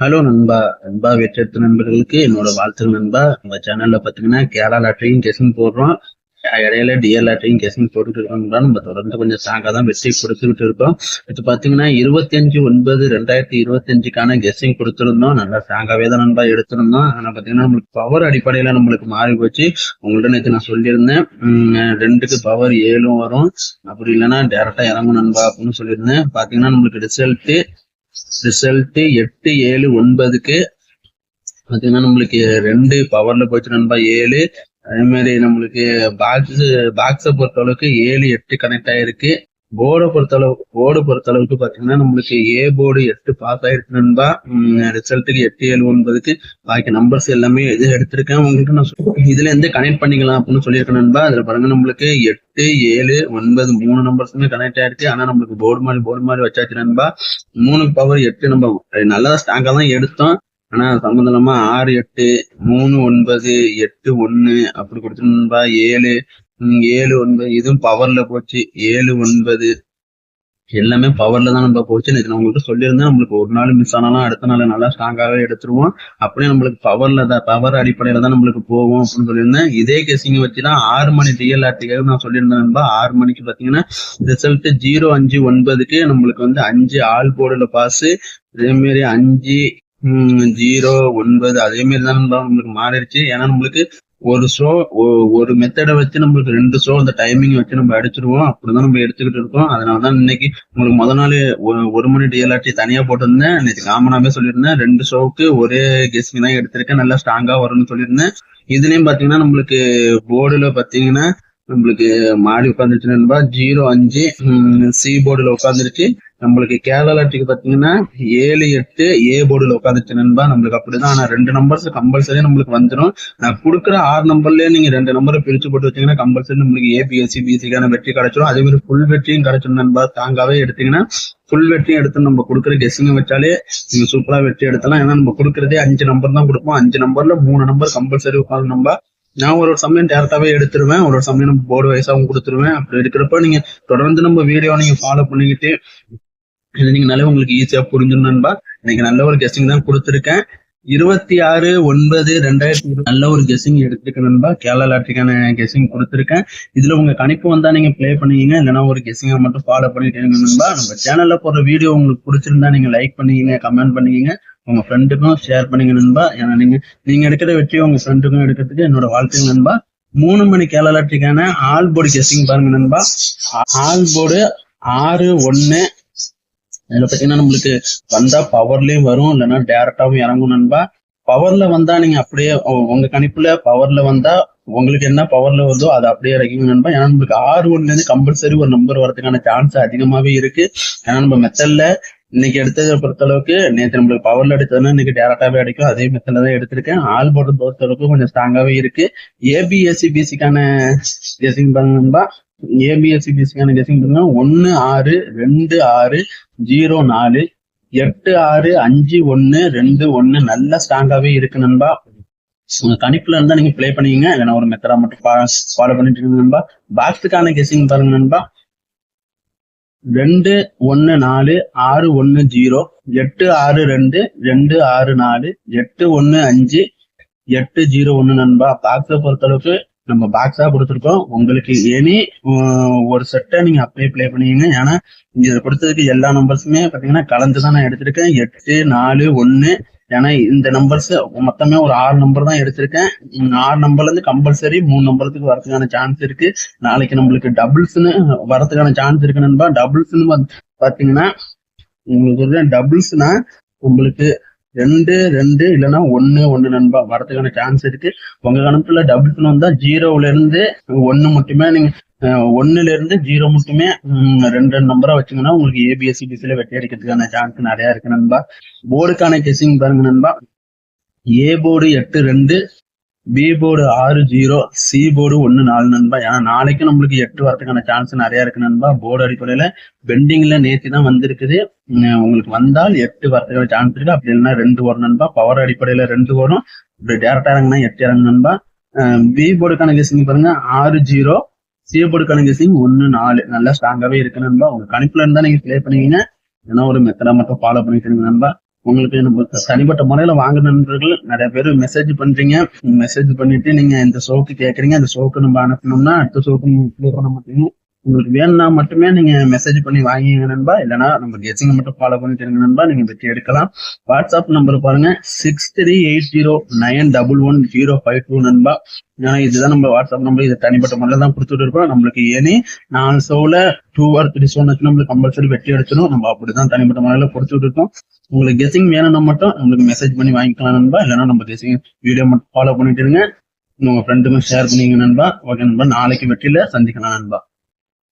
Hello நண்பா நண்பா வெற்றி நண்பர்களுக்கு என்னோட வாழ்த்துக்கள் நண்பா. நம்ம சேனல்ல பாத்தீங்கன்னா கேரளா லாட்டரியும் கெசிங் போடுறோம். இடையில டிஎல் லாட்டரியும் கெசிங் போட்டுட்டு இருக்கோம்னா நம்ம தொடர்ந்து கொஞ்சம் ஸ்ட்ராங்கா தான் வெற்றி கொடுத்துக்கிட்டு இருக்கோம். இது பாத்தீங்கன்னா இருபத்தி அஞ்சு ஒன்பது ரெண்டாயிரத்தி இருபத்தி அஞ்சுக்கான கெஸ்ஸிங் கொடுத்துருந்தோம். நல்லா ஸ்ட்ராங்காவே தான் நண்பா எடுத்திருந்தோம். ஆனா பாத்தீங்கன்னா நம்மளுக்கு பவர் அடிப்படையில நம்மளுக்கு மாறி போச்சு. உங்கள்ட்ட நேற்று நான் சொல்லியிருந்தேன். ரெண்டுக்கு பவர் ஏழும் வரும். அப்படி இல்லைன்னா டேரக்டா இறங்கும் நண்பா அப்படின்னு சொல்லியிருந்தேன். பாத்தீங்கன்னா நம்மளுக்கு ரிசல்ட்டு ரிசல்ட் எட்டு ஏழு ஒன்பதுக்கு பாத்தீங்கன்னா நம்மளுக்கு ரெண்டு பவர்ல போச்சு நண்பா ஏழு. அதே மாதிரி நம்மளுக்கு பாக்ஸ் பாக்ஸை பொறுத்த அளவுக்கு ஏழு எட்டு கனெக்ட் ஆயிருக்கு. போர்டை பொறுத்தளவு போர்டு பொறுத்த அளவுக்கு நம்மளுக்கு ஏ போர்டு எட்டு பாஸ் ஆயிருக்கு நண்பா. ரிசல்ட்டுக்கு எட்டு ஏழு ஒன்பதுக்கு பாக்கி நம்பர்ஸ் எல்லாமே இது எடுத்திருக்கேன். உங்களுக்கு நான் இதுல இருந்து கனெக்ட் பண்ணிக்கலாம் அப்படின்னு சொல்லியிருக்கேன் நண்பா. அதுல பாருங்க நம்மளுக்கு எட்டு ஏழு ஒன்பது மூணு நம்பர்ஸுமே கனெக்ட் ஆயிருக்கு. ஆனா நம்மளுக்கு போர்டு மாதிரி போர்டு மாதிரி வச்சாச்சு நண்பா. மூணு பவர் எட்டு நம்ம நல்லா ஸ்ட்ராங்கா தான் எடுத்தோம். ஆனா சம்பந்தமா ஆறு எட்டு மூணு ஒன்பது எட்டு ஒன்னு அப்படி கொடுத்துருந்தா ஏழு ஏழு ஒன்பது இதுவும் பவர்ல போச்சு. ஏழு ஒன்பது. எல்லாமே பவர்ல தான் நம்ம போச்சு. நேற்று நான் உங்கள்கிட்ட சொல்லியிருந்தேன். நம்மளுக்கு ஒரு நாள் மிஸ் ஆனாலும் அடுத்த நாள் நல்லா ஸ்ட்ராங்காகவே எடுத்துருவோம். அப்படியே நம்மளுக்கு பவர்ல தான் பவர் அடிப்படையில தான் நம்மளுக்கு போகும் அப்படின்னு சொல்லியிருந்தேன். இதே கெஸிங் வச்சு தான் ஆறு மணி ரியல் ஆர்டிக்காக நான் சொல்லியிருந்தேன் நண்பா. ஆறு மணிக்கு பாத்தீங்கன்னா ரிசல்ட் ஜீரோ அஞ்சு ஒன்பதுக்கு நம்மளுக்கு வந்து அஞ்சு ஆல் போர்டுல பாஸ் அதே மாதிரி அஞ்சு ஜீரோ ஒன்பது அதே மாதிரி தான் நம்மளுக்கு மாறிடுச்சு. ஏன்னா நம்மளுக்கு ஒரு ஷோ ஒரு மெத்தடை வச்சு நம்மளுக்கு ரெண்டு ஷோ அந்த டைமிங் வச்சு நம்ம அடிச்சிருவோம். அப்படிதான் நம்ம எடுத்துக்கிட்டு இருக்கோம். அதனால தான் இன்னைக்கு உங்களுக்கு முத நாள் ஒரு- மணி டிஎல்ஆர்டி தனியா போட்டிருந்தேன். இன்னைக்கு காமனாவே சொல்லியிருந்தேன். ரெண்டு ஷோவுக்கு ஒரே கெஸ்டிங் தான் எடுத்திருக்கேன். நல்லா ஸ்ட்ராங்கா வரும்னு சொல்லியிருந்தேன். இதுலயும் பாத்தீங்கன்னா நம்மளுக்கு போர்டுல பாத்தீங்கன்னா நம்மளுக்கு மாடி உட்காந்துருச்சு நண்பா ஜீரோ அஞ்சு சி போர்டுல உட்காந்துருச்சு நம்மளுக்கு கேரளாட்டுக்கு பாத்தீங்கன்னா ஏழு எட்டு ஏ போர்டுல உட்காந்துருச்சு நண்பா நம்மளுக்கு அப்படிதான். ஆனா ரெண்டு நம்பர்ஸ் கம்பல்சரி நம்மளுக்கு வந்துடும் நான் கொடுக்குற ஆறு நம்பர்லயே நீங்க ரெண்டு நம்பரை பிரிச்சு போட்டு வச்சீங்கன்னா கம்பல்சரி நம்மளுக்கு ஏபிஎஸ்சி பிசிக்கான வெற்றி கிடைச்சிடும் அதே மாதிரி ஃபுல் வெற்றியும் கிடைச்சிடும் நண்பா. தாங்காவே எடுத்தீங்கன்னா ஃபுல் வெற்றியும் எடுத்து நம்ம கொடுக்குற கெஸ்ஸிங்க வச்சாலே நீங்க சூப்பரா வெற்றி எடுத்தலாம். ஏன்னா நம்ம கொடுக்குறதே அஞ்சு நம்பர் தான் கொடுப்போம். அஞ்சு நம்பர்ல மூணு நம்பர் கம்பல்சரி உட்காந்து நம்ம நான் ஒரு ஒரு சமயம் டேரக்டாவே எடுத்துருவேன். ஒரு ஒரு நம்ம போர்டு வைஸாகவும் கொடுத்துருவேன். அப்படி இருக்கிறப்ப நீங்க தொடர்ந்து நம்ம வீடியோ நீங்க ஃபாலோ பண்ணிக்கிட்டு இது நீங்க நல்லா உங்களுக்கு ஈஸியா புரிஞ்சிடும் நண்பா இன்னைக்கு நல்ல ஒரு கெஸ்டிங் தான் கொடுத்துருக்கேன். இருபத்தி ஆறு ஒன்பது ரெண்டாயிரத்தி இருபது நல்ல ஒரு கெஸ்ஸிங் எடுத்திருக்கேன் நண்பா. கேரளா லாட்டரிக்கான கெஸ்ஸிங் கொடுத்துருக்கேன். இதுல உங்க கணிப்பு வந்தா நீங்க ப்ளே பண்ணுவீங்க இல்லைன்னா ஒரு கெஸ்ஸிங்கை மட்டும் ஃபாலோ பண்ணிட்டு நண்பா. நம்ம சேனல்ல போற வீடியோ உங்களுக்கு பிடிச்சிருந்தா நீங்க லைக் பண்ணுவீங்க கமெண்ட் பண்ணுவீங்க உங்க ஃப்ரெண்டுக்கும் ஷேர் பண்ணுங்க நண்பா. ஏன்னா நீங்க நீங்க எடுக்கிற வெற்றி உங்க ஃப்ரெண்டுக்கும் எடுக்கிறதுக்கு என்னோட வாழ்த்துக்கள் நண்பா. மூணு மணி கேரளா லாட்டரிக்கான ஆல் போர்டு கெஸ்டிங் பாருங்க நண்பா. ஆல் போர்டு ஆறு ஒன்னு இதுல பாத்தீங்கன்னா நம்மளுக்கு வந்தா பவர்லயும் வரும் இல்லைன்னா டேரக்டாவும் இறங்கும் நண்பா. பவர்ல வந்தா நீங்க அப்படியே உங்க கணிப்புல பவர்ல வந்தா உங்களுக்கு என்ன பவர்ல வருதோ அதை அப்படியே இறக்கிங்க நண்பா. ஏன்னா நம்மளுக்கு ஆறு ஒன்ல இருந்து கம்பல்சரி ஒரு நம்பர் வரதுக்கான சான்ஸ் அதிகமாவே இருக்கு. ஏன்னா நம்ம மெத்தட்ல இன்னைக்கு எடுத்ததை பொறுத்த அளவுக்கு நேற்று நம்மளுக்கு பவர்ல எடுத்ததுன்னா இன்னைக்கு டேரக்டாவே அடிக்கும். அதே மெத்தட்ல தான் எடுத்திருக்கேன். ஆல் போர்டு பொறுத்த அளவுக்கு கொஞ்சம் ஸ்ட்ராங்காவே இருக்கு. ஏபிஎஸ்சி பிசிக்கான கெசிங் பாருங்க நண்பா ஏபிஎஸ்சி பிசிக்கான கெசிங் பாருங்க ஒன்னு ஆறு ரெண்டு ஆறு ஜீரோ நாலு எட்டு ஆறு அஞ்சு ஒன்னு ரெண்டு ஒன்னு நல்ல ஸ்ட்ராங்காவே இருக்கு நண்பா. உங்க கணிப்புல இருந்தா நீங்க ப்ளே பண்ணீங்க இல்லைன்னா ஒரு மெத்தடா மட்டும் ஃபாலோ பண்ணிட்டு இருக்கீங்க நண்பா. பாக்ஸுக்கான கெஸிங் பாருங்க நண்பா. ரெண்டு ஒன்னு நாலு ஆறு ஒன்னு ஜீரோ எட்டு ஆறு ரெண்டு ரெண்டு ஆறு நாலு எட்டு ஒன்னு அஞ்சு எட்டு ஜீரோ ஒன்னு நண்பா. பாக்ஸை பொறுத்தளவுக்கு நம்ம பாக்ஸா கொடுத்துருக்கோம். உங்களுக்கு எனி ஒரு செட்டை நீங்க அப்படியே ப்ளே பண்ணீங்க ஏன்னா இங்க இதை கொடுத்ததுக்கு எல்லா நம்பர்ஸுமே பாத்தீங்கன்னா கலந்து தான் நான் எடுத்திருக்கேன். எட்டு நாலு ஒன்னு ஏன்னா இந்த நம்பர்ஸ் மொத்தமே ஒரு ஆறு நம்பர் தான் எடுத்திருக்கேன். ஆறு நம்பர்ல இருந்து கம்பல்சரி மூணு நம்பருக்கு வரதுக்கான சான்ஸ் இருக்கு. நாளைக்கு நம்மளுக்கு டபுள்ஸ்னு வரதுக்கான சான்ஸ் இருக்கு நண்பா டபுள்ஸ்னு பாத்தீங்கன்னா உங்களுக்கு டபுள்ஸ்னா உங்களுக்கு ரெண்டு ரெண்டு இல்லைன்னா ஒன்னு ஒன்னு நண்பா. வரதுக்கான சான்ஸ் இருக்கு. உங்க கணக்குல டபுள்ஸ்னு வந்தா ஜீரோல இருந்து ஒன்னு மட்டுமே நீங்க ஒன்னுல இருந்து ஜீரோ மட்டுமே ரெண்டு ரெண்டு நம்பரா வச்சுங்கன்னா உங்களுக்கு ஏபிஎஸ்சி பிசில வெட்டி அடிக்கிறதுக்கான சான்ஸ் நிறைய இருக்கு நண்பா. போர்டுக்கான கெஸிங் பாருங்க நண்பா. ஏ போர்டு எட்டு ரெண்டு பி போர்டு ஆறு ஜீரோ சி போர்டு ஒன்னு நாலு நண்பா. ஏன்னா நாளைக்கு நம்மளுக்கு எட்டு வரதுக்கான சான்ஸ் நிறைய இருக்கு நண்பா. போர்டு அடிப்படையில பெண்டிங்ல நேத்தி தான் வந்திருக்குது. உங்களுக்கு வந்தால் எட்டு வரதுக்கான சான்ஸ் இருக்கு. அப்படி இல்லைன்னா ரெண்டு வரும் நண்பா. பவர் அடிப்படையில ரெண்டு வரும் இப்படி டேரக்டா இறங்குனா எட்டு இறங்கு நண்பா. பி போர்டுக்கான கெஸிங் பாருங்க. ஆறு ஜீரோ சி போர்டுக்கான கெஸிங் ஒன்னு நாலு. நல்லா ஸ்ட்ராங்காவே இருக்கு நண்பா. உங்க கணிப்புல இருந்தா நீங்க ப்ளே பண்ணுவீங்க ஏன்னா ஒரு மெத்தடா மட்டும் ஃபாலோ பண்ணிக்கிறீங்க நண்பா. உங்களுக்கு எனக்கு தனிப்பட்ட முறையில வாங்க நண்பர்கள் நிறைய பேர் மெசேஜ் பண்றீங்க. மெசேஜ் பண்ணிட்டு நீங்க இந்த ஷோக்கு கேக்குறீங்க. அந்த ஷோக்கு நம்ம அனுப்பணும்னா அடுத்த ஷோக்கு ப்ளே பண்ண மாட்டீங்க. உங்களுக்கு வேணும்னா மட்டுமே நீங்க மெசேஜ் பண்ணி வாங்கிங்க நண்பா. இல்லைன்னா நம்ம கெஸிங்க மட்டும் ஃபாலோ பண்ணிட்டு இருங்க நண்பா. நீங்க வெற்றி எடுக்கலாம். வாட்ஸ்அப் நம்பர் பாருங்க. Six three eight zero nine double one zero five two நண்பா. ஏன்னா இதுதான் நம்ம வாட்ஸ்அப் நம்பர் இது தனிப்பட்ட முறையில் தான் கொடுத்துட்டு இருக்கோம். நம்மளுக்கு ஏனி நாலு ஷோவில் டூ ஆர் த்ரீ ஷோ நம்மளுக்கு கம்பல்சரி வெற்றி அடிச்சிடும் நம்ம அப்படிதான் தனிப்பட்ட முறையில் கொடுத்துட்டு இருக்கோம். உங்களுக்கு கெஸிங் வேணும்னா மட்டும் நம்மளுக்கு மெசேஜ் பண்ணி வாங்கிக்கலாம் நண்பா. இல்லைன்னா நம்ம கெஸிங் வீடியோ மட்டும் ஃபாலோ பண்ணிட்டு இருங்க. உங்க ஃப்ரெண்டுக்கும் ஷேர் பண்ணிங்க நண்பா. ஓகே நண்பா. நாளைக்கு வெற்றியில சந்திக்கலாம் நண்பா.